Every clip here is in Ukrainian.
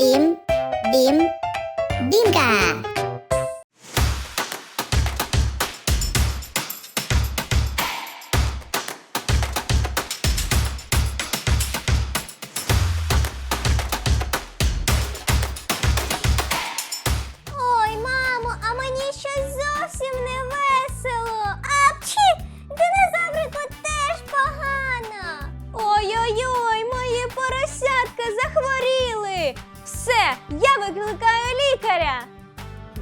Dim, dim, dim, dimka. Викликаю лікаря.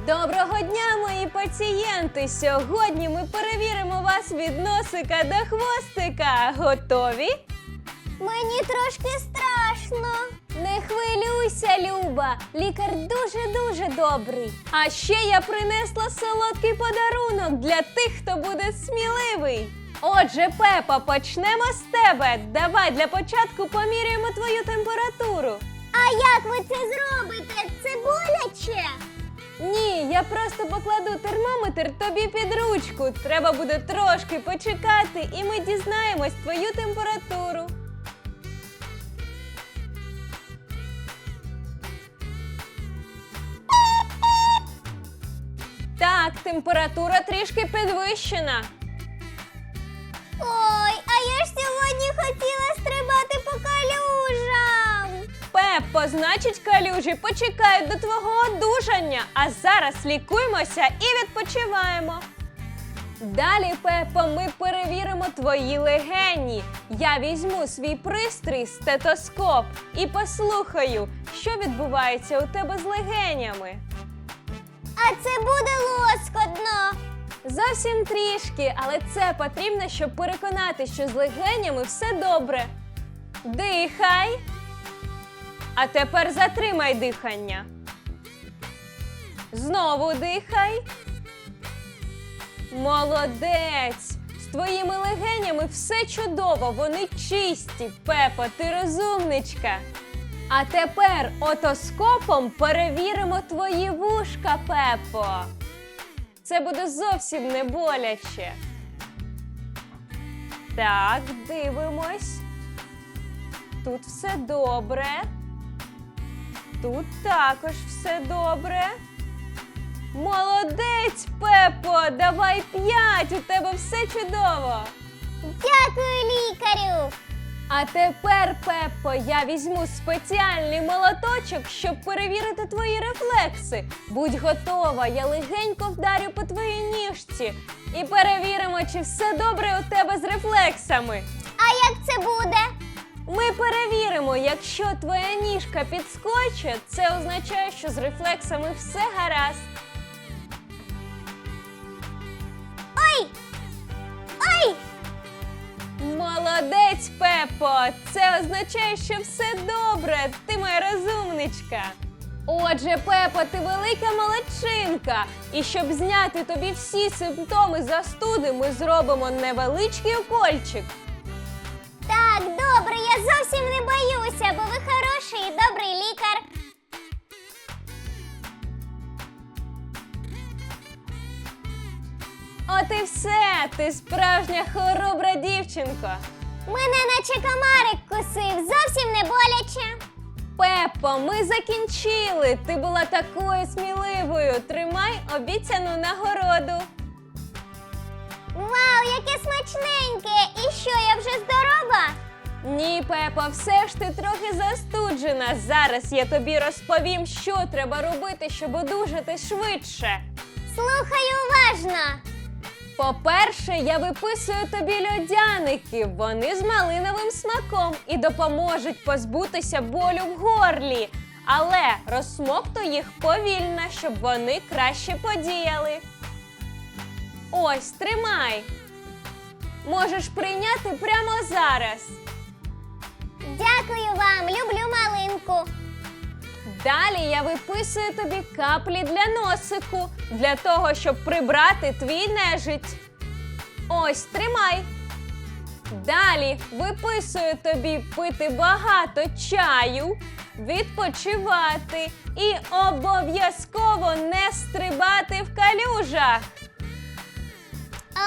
Доброго дня, мої пацієнти! Сьогодні ми перевіримо вас від носика до хвостика. Готові? Мені трошки страшно. Не хвилюйся, Люба. Лікар дуже-дуже добрий. А ще я принесла солодкий подарунок для тих, хто буде сміливий. Отже, Пепа, почнемо з тебе. Давай для початку поміряємо твою температуру. А як ви це зробите? Це боляче? Ні, я просто покладу термометр тобі під ручку. Треба буде трошки почекати, і ми дізнаємось твою температуру. Так, температура трішки підвищена. Пеппо, значить, калюжі почекають до твого одужання, а зараз лікуємося і відпочиваємо. Далі, Пеппо, ми перевіримо твої легені. Я візьму свій пристрій стетоскоп і послухаю, що відбувається у тебе з легенями. А це буде лоскотно. Зовсім трішки, але це потрібно, щоб переконати, що з легенями все добре. Дихай. А тепер затримай дихання. Знову дихай. Молодець! З твоїми легенями все чудово, вони чисті. Пепо, ти розумничка. А тепер отоскопом перевіримо твої вушка, Пепо. Це буде зовсім не боляче. Так, дивимось. Тут все добре. Тут також все добре. Молодець, Пепо! Давай п'ять! У тебе все чудово! Дякую, лікарю! А тепер, Пеппо, я візьму спеціальний молоточок, щоб перевірити твої рефлекси. Будь готова, я легенько вдарю по твоїй ніжці і перевіримо, чи все добре у тебе з рефлексами. А як це буде? Ми перевіримо, якщо твоя ніжка підскочить, це означає, що з рефлексами все гаразд. Ой! Ой! Молодець, Пепо! Це означає, що все добре. Ти моя розумничка. Отже, Пепо, ти велика молодчинка. І щоб зняти тобі всі симптоми застуди, ми зробимо невеличкий укольчик. Я зовсім не боюся, бо ви хороший і добрий лікар. От і все, ти справжня хоробра дівчинко. Мене наче комарик кусив, зовсім не боляче. Пепо, ми закінчили. Ти була такою сміливою. Тримай обіцяну нагороду. Вау, яке смачненьке! І що, я вже здорова? Ні, Пепо, все ж ти трохи застуджена. Зараз я тобі розповім, що треба робити, щоб одужати швидше. Слухаю уважно. По-перше, я виписую тобі льодяники. Вони з малиновим смаком і допоможуть позбутися болю в горлі. Але розсмоктуй їх повільно, щоб вони краще подіяли. Ось, тримай. Можеш прийняти прямо зараз. Малинку. Далі я виписую тобі каплі для носику, для того, щоб прибрати твій нежить. Ось, тримай. Далі виписую тобі пити багато чаю, відпочивати і обов'язково не стрибати в калюжах.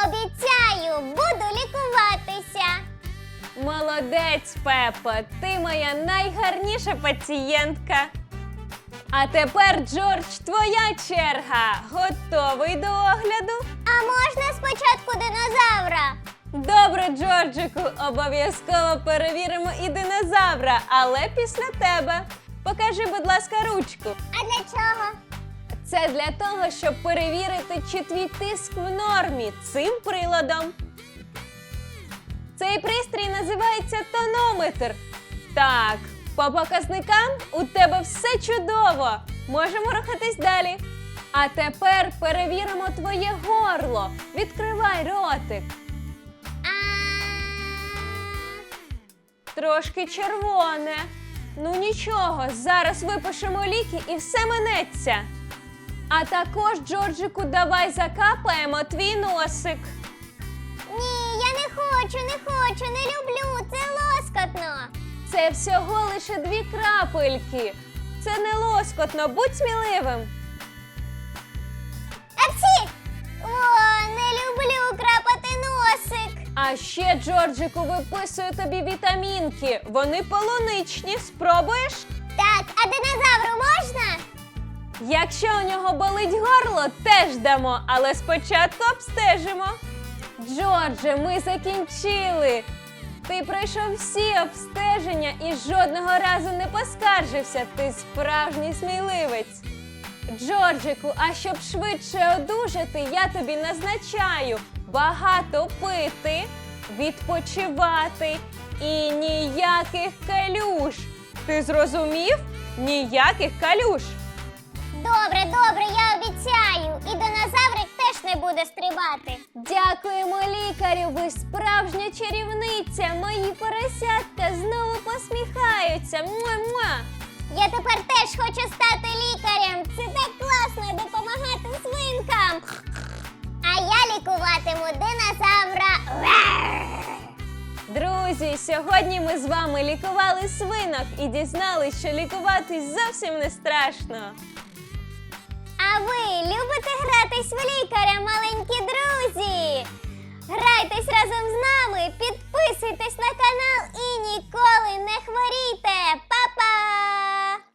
Обіцяю, буду лікуватися. Молодець, Пепо, ти моя найгарніша пацієнтка. А тепер, Джордж, твоя черга. Готовий до огляду? А можна спочатку динозавра? Добре, Джорджику, обов'язково перевіримо і динозавра, але після тебе. Покажи, будь ласка, ручку. А для чого? Це для того, щоб перевірити, чи твій тиск в нормі цим приладом. Цей пристрій називається тонометр. Так, по показникам у тебе все чудово. Можемо рухатись далі. А тепер перевіримо твоє горло. Відкривай ротик. Трошки червоне. Ну нічого, зараз випишемо ліки і все минеться. А також, Джорджику, давай закапаємо твій носик. Хочу, не хочу, не люблю. Це лоскотно. Це всього лише дві крапельки. Це не лоскотно, будь сміливим. Апсі! О, не люблю крапати носик. А ще Джорджику виписую тобі вітамінки. Вони полуничні. Спробуєш? Так, а динозавру можна? Якщо у нього болить горло, теж дамо, але спочатку обстежимо. Джордже, ми закінчили. Ти пройшов всі обстеження і жодного разу не поскаржився. Ти справжній сміливець. Джорджику, а щоб швидше одужати, я тобі назначаю багато пити, відпочивати і ніяких калюш. Ти зрозумів? Ніяких калюш. Добре, добре, буде стрибати. Дякуємо лікарю, ви справжня чарівниця. Мої поросятка знову посміхаються. Муа-муа. Я тепер теж хочу стати лікарем. Це так класно допомагати свинкам. А я лікуватиму динозавра. Друзі, сьогодні ми з вами лікували свинок і дізналися, що лікуватись зовсім не страшно. А ви любите гратись в лікаря, маленькі друзі? Грайтесь разом з нами, підписуйтесь на канал і ніколи не хворійте!